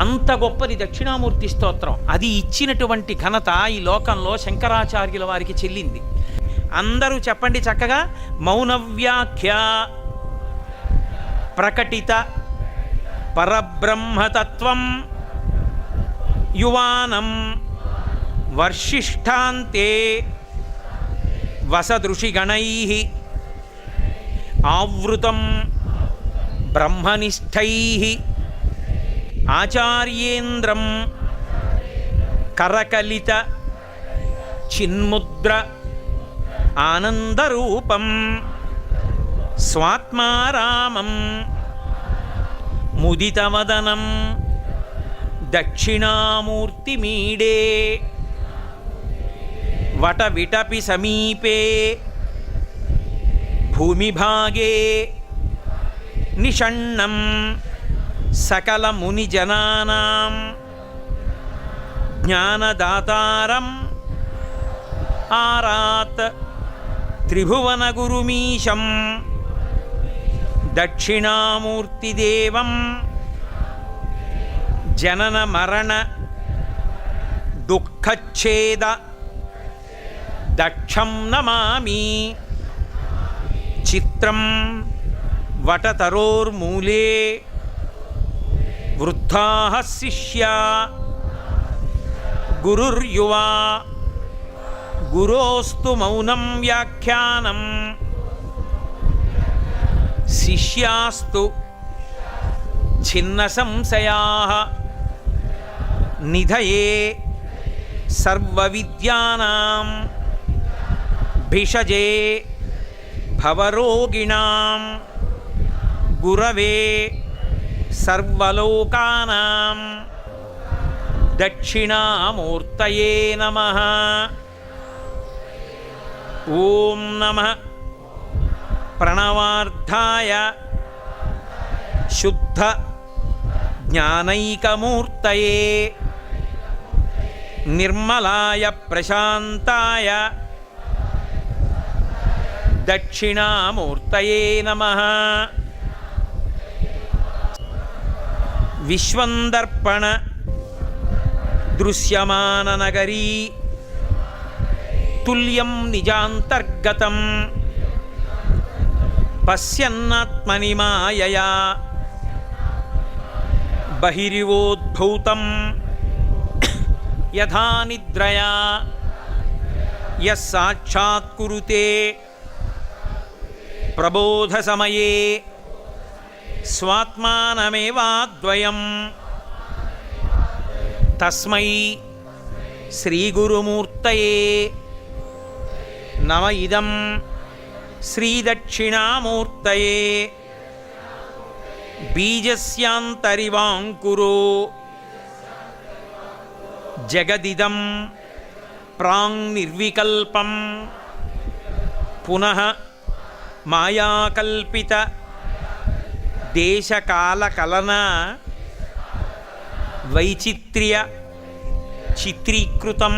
అంత గొప్పది దక్షిణామూర్తి స్తోత్రం. అది ఇచ్చినటువంటి ఘనత ఈ లోకంలో శంకరాచార్యుల వారికి చెల్లింది. అందరూ చెప్పండి చక్కగా మౌనవ్యాఖ్య ప్రకటిత పరబ్రహ్మతత్వం యువానం వర్షిష్టాంతే వసదృషిగణై ఆవృతం బ్రహ్మనిష్టై ఆచార్యేంద్రం కరకలిత చిన్ముద్ర ఆనందరూపం స్వాత్మారామం ముదితవదనం దక్షిణామూర్తిమీడే వటవిటపి సమీపే భూమిభాగే నిషణ్ణం సకలమునిజనానాం జ్ఞానదాతారం ఆరాత్ త్రిభువనగురుమీశం దక్షిణామూర్తిదేవం జనన మరణ దుఃఖచ్ఛేద దక్షం నమామి చిత్రం వటతరోర్మూలే వృద్ధా శిష్యా గురుర్యువా గురోస్తు మౌనం వ్యాఖ్యానం శిష్యాస్తు చిన్న సంశయా నిధయే సర్వవిద్యానాం భిషజే భవరోగిణాం గురవే సర్వలోకానాం దక్షిణామూర్తయే నమ ఓం నమ ప్రణవార్థాయ శుద్ధ జ్ఞానైకమూర్తయే నిర్మలాయ ప్రశాంతాయ దక్షిణామూర్తయే నమ విశ్వందర్పణ దృశ్యమాననగరీ తుల్యం నిజాంతర్గతం పశ్యన్నాత్మని మాయయా బహిరివోద్భూతం యథా నిద్రయా యస్సాక్షాత్కురుతే ప్రబోధసమయే స్వాత్మానమేవాద్వయం. తస్మై శ్రీగురుమూర్తయే నమ ఇదం శ్రీదక్షిణామూర్తయే. బీజస్యాంతరివాంకురో జగదిదం ప్రాంగ్నిర్వికల్పం. పునః మాయాకల్పిత దేశకాల కలన వైచిత్ర్య చిత్రీకృతం.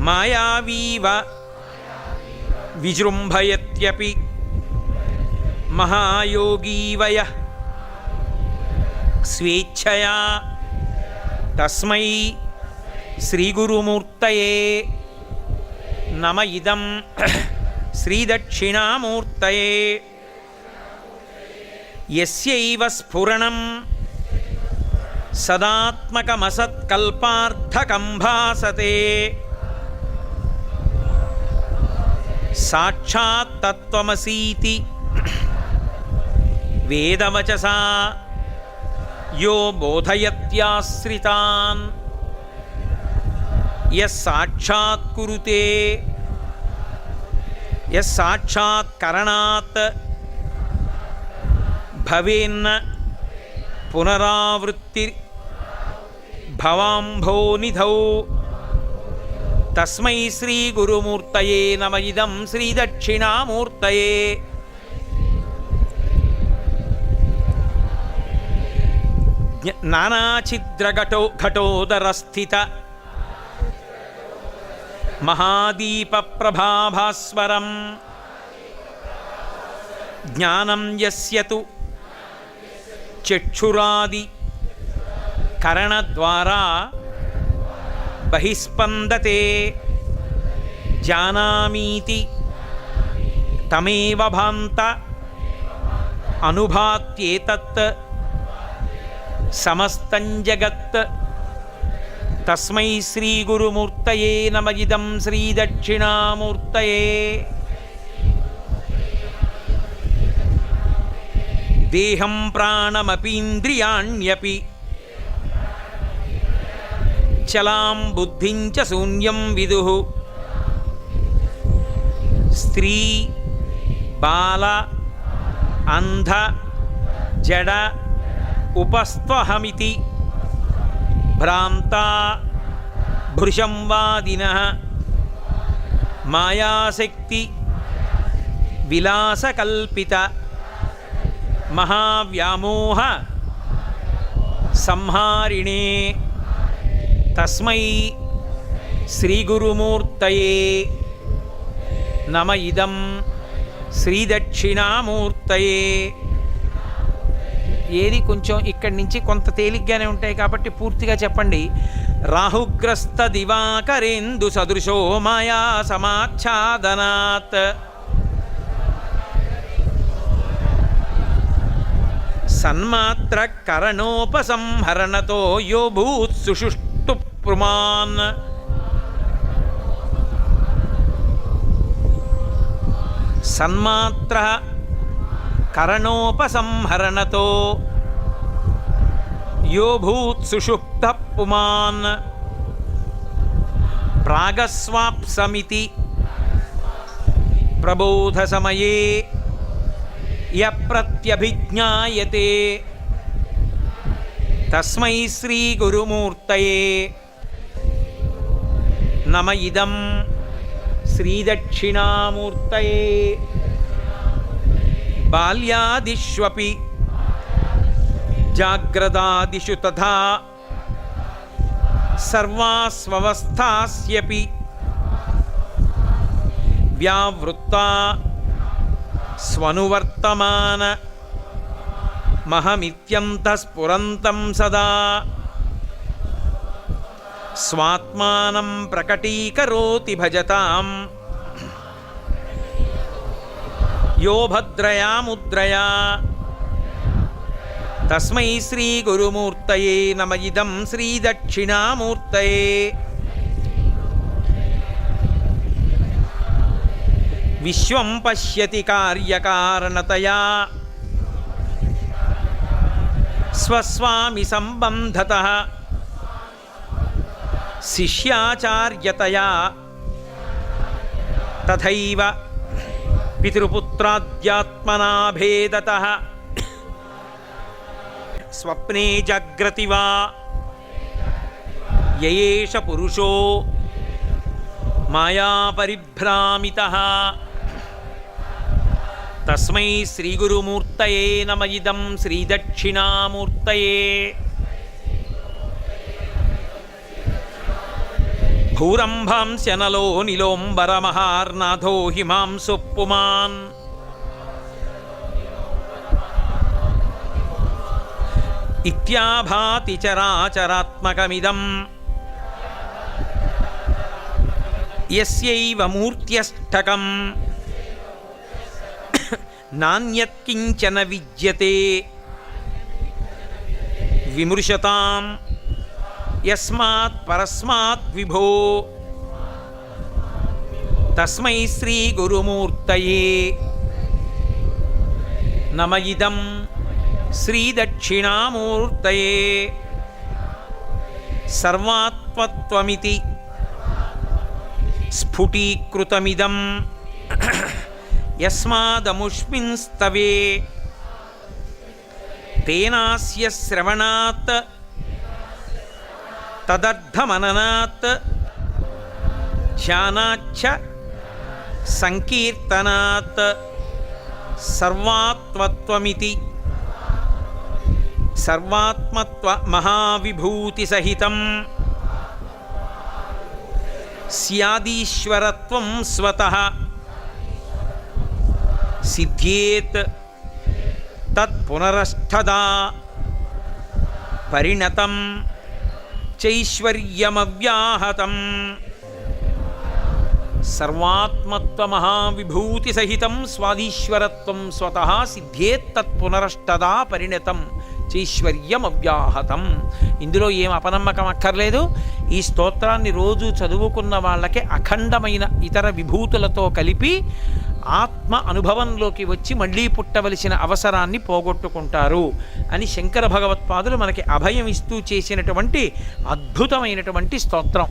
మాయావీవ విజృంభయత్యపి. మహాయోగీవయ స్వేచ్ఛయా. తస్మై శ్రీగురుమూర్తయే నమ ఇదం. శ్రీదక్షిణామూర్తయే. यस्यैव स्फुरणं सदात्मकमसत्कल्पार्थकं भासते साक्षात्तत्त्वमसीति वेदवचसा। यो बोधयत्याश्रितान्। यः साक्षात् భవేన్న పునరావృత్తి భవాంభోనిధౌ తస్మై శ్రీ గురుమూర్తయే నమ ఇదం శ్రీ దక్షిణామూర్తయే నానాఛిద్రఘటో ఘటోదరస్థిత మహాదీపప్రభాభాస్వరం జ్ఞానం యస్య తు చక్షురాది కరణ ద్వారా బహిస్పందతే జానామీతి తమేవ భాంత అనుభాత్యేతత్ సమస్తం జగత్ తస్మై శ్రీగురుమూర్తయే నమ. ఇదం శ్రీదక్షిణామూర్తయే. దేహం ప్రాణమపీంద్రియాణ్యపి. చలాం బుద్ధించ శూన్యం విదు. స్త్రీ బాల అంధ జడ ఉపస్త్వహమితి. భ్రాంతా భృశంవాదిన మాయాశక్తి విలాసకల్పిత. మహావ్యామోహ సంహారిణే. తస్మై శ్రీగురుమూర్తయే నమ ఇదం శ్రీదక్షిణామూర్తయే. ఏది కొంచెం ఇక్కడి నుంచి కొంత తేలిగ్గానే ఉంటాయి కాబట్టి పూర్తిగా చెప్పండి. రాహుగ్రస్త దివాకరేందు సదృశో మాయా సమాచ్ఛాదనాత్ సన్మాత్ర కరణోపసంహరణతో యో భూత్ సుషుష్టు ప్రమాన్ సన్మాత్ర కరణోపసంహరణతో యో భూత్ సుషుప్త పుమాన్. ప్రాగస్వాప్సమితి. ప్రబోధ సమయే. ప్రత్యభిజ్ఞాయతే తస్మై శ్రీ గురుమూర్తయే నమ ఇదం శ్రీదక్షిణామూర్తయే. బాల్యాదిష్వపి జాగ్రదాదిషు తథా. సర్వాస్వస్థాస్యపి వ్యావృత్తా స్వనువర్తమాన మహమిత్యంతఃస్ఫురంతం సదా స్వాత్మానం ప్రకటీకరోతి భజతాం యో భద్రయా ముద్రయా తస్మై శ్రీగురుమూర్తయే నమ ఇదం శ్రీదక్షిణామూర్తయే విశ్వం పశ్యతి కార్యకారణతయా. స్వస్వామి సంబంధత. శిష్యాచార్యతయా. తథైవ పితృపుత్రాద్యాత్మనాభేదత స్వప్నే జాగ్రతి వా. యయేష పురుషో. మాయాపరిభ్రామిత తస్మై శ్రీగురుమూర్తయే నమ ఇదం శ్రీదక్షిణామూర్తయే భూరంభాంశనలో నిలోంబరమహార్నాథో హిమాంసు పుమాన్ ఇత్యాభాతి చరాచరాత్మకమిదం. ఎస్యైవ మూర్త్యష్టకం. నాణ్యత్కించన విద్యతే. విమృశతాం. యస్మాత్ పరస్మాత్ విభో. తస్మై శ్రీ గురుమూర్తయే. నమయిదం శ్రీదక్షిణామూర్తయే సర్వాత్మత్వమితి స్ఫుటీకృతమిదం. యస్మాదముష్మింస్తవే. తేనాస్య శ్రవణాత్. తదర్థమననాత్. ధ్యానాచ్చ సంకీర్తనాత్. సర్వాత్మత్వమితి. సర్వాత్మత్వ మహావిభూతి సహితం స్యాదీశ్వరత్వం స్వతః. సిద్ధ్యేత్ తత్ పునరష్టదా పరిణతం చైశ్వర్యమవ్యాహతం సర్వాత్మత్వమహావిభూతిసహితం స్వాధీశ్వరత్వం స్వత సిద్ధేత్తత్ పునరష్టదా పరిణతం చైశ్వర్యమవ్యాహతం ఇందులో ఏం అపనమ్మకం అక్కర్లేదు. ఈ స్తోత్రాన్ని రోజు చదువుకున్న వాళ్ళకి అఖండమైన ఇతర విభూతులతో కలిపి ఆత్మ అనుభవంలోకి వచ్చి మళ్ళీ పుట్టవలసిన అవసరాన్ని పోగొట్టుకుంటారు అని శంకర భగవత్పాదులు మనకి అభయం ఇస్తూ చేసినటువంటి అద్భుతమైనటువంటి స్తోత్రం.